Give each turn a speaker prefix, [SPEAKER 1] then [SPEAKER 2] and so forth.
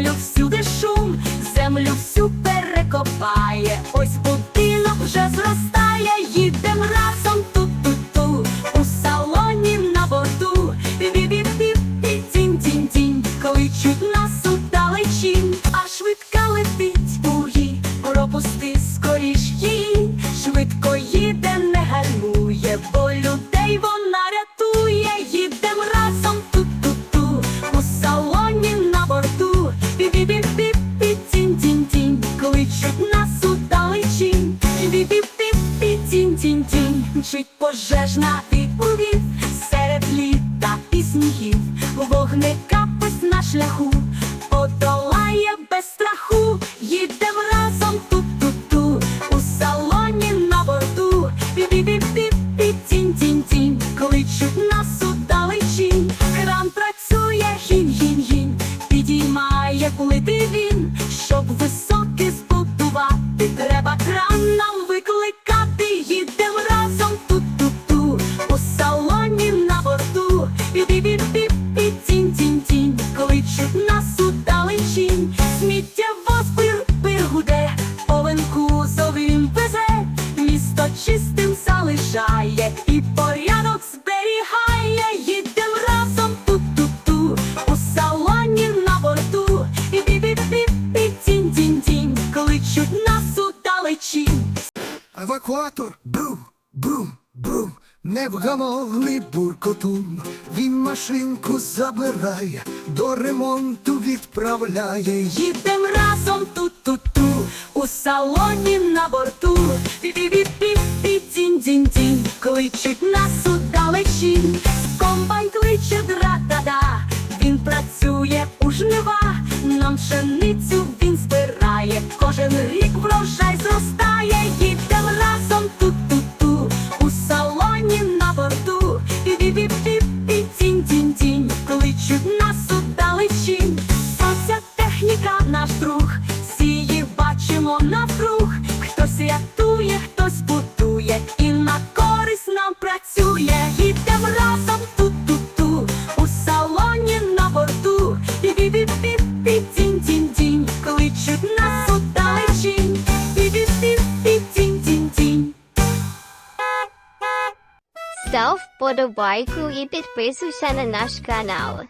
[SPEAKER 1] землю всюди шум, землю всю перекопає, ось будинок вже зростає, їдем разом ту-ту-ту, у салоні на борту, бі бі бі бі тінь-тінь-тінь, кличуть тінь-тінь-тінь, нас удалечінь. Бі-бі-бі, тінь-тінь-тінь, мчить пожежна відповідь удалечінь, сміттєвоз пир-пир гуде, повен кузовим везе, місто чистим залишає і порядок зберігає, їдем разом ту-ту-ту, у салоні на борту. і Бі-бі-бі, тінь-тінь-тінь, кличуть нас удалечінь.
[SPEAKER 2] Евакуатор. Бум, бум, бум, невгамовний буркотун. Він машинку забирає, до ремонту відправляє.
[SPEAKER 1] Їдем разом ту-ту-ту, у салоні на борту. Бі-бі-бі-бі, тінь-тінь-тінь, кличуть нас хтось будує і на користь нам працює. Їдем разом ту-ту-ту, у салоні на борту. Бі-бі-бі-бі, тінь-тінь-тінь, кличуть нас удалечінь. Бі-бі-бі, тінь-тінь-тінь.
[SPEAKER 3] Став вподобайку і підписуйся на наш канал.